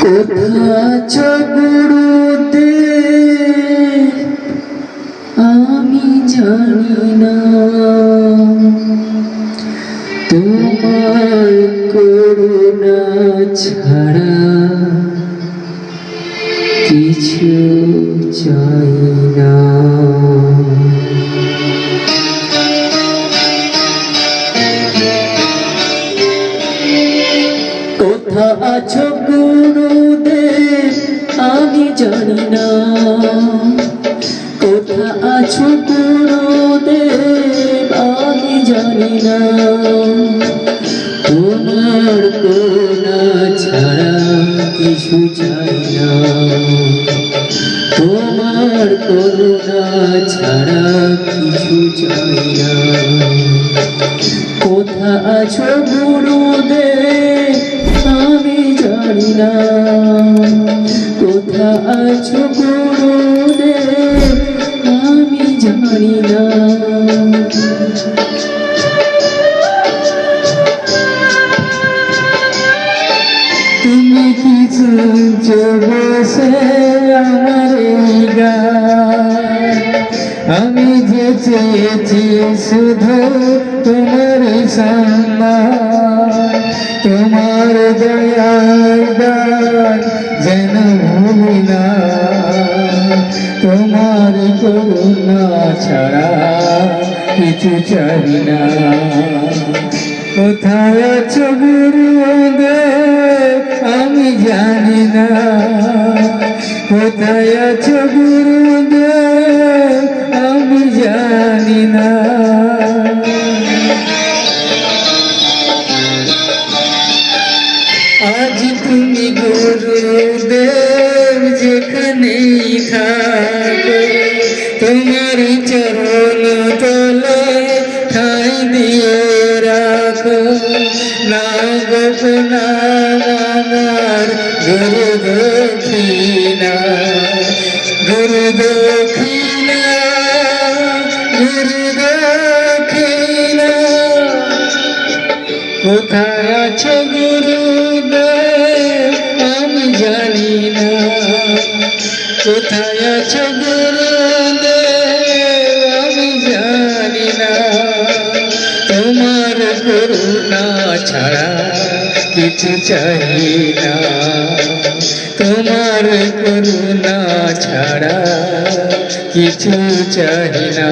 কোথা গুরুদে আমি জানি না তোমার করুণা ছাড়া কিছু চাই না। কোথা আছো গুরুদেব আমি জানি না। কোথা আছো গুরুদেব আমি জানি না। তোমার করুণা ছাড়া কিছু চাই না। তোমার করুণা ছাড়া কিছু চাই না। কোথা আছো গুরুদেব না। কোথা আছো আমি জানি না। তুমি কি শুনছো বসে আমার আমি যে চেয়েছি শুধু তোমার সম্মান না তোমার করুণা ছাড়া কিছু চাই না। কোথায় আছো গুরুদেব আমি জানি না। কোথায় আছো গুরুদেব আমি জানি না। আজ তুমি যেখানেই থাকো তোমার চরণ তলে ঠাই দিয়ে রাখো। না গোপনা আমার গুরু দক্ষিণা গুরু দক্ষিণা গুরু দক্ষিণা। কোথায় আছে গুরুদেব, আমি জানি না। কোথায় আছো গুরুদেব আমি জানি না। তোমার করুণা ছাড়া কিছু চাই না। তোমার করুণা ছাড়া কিছু চাই না।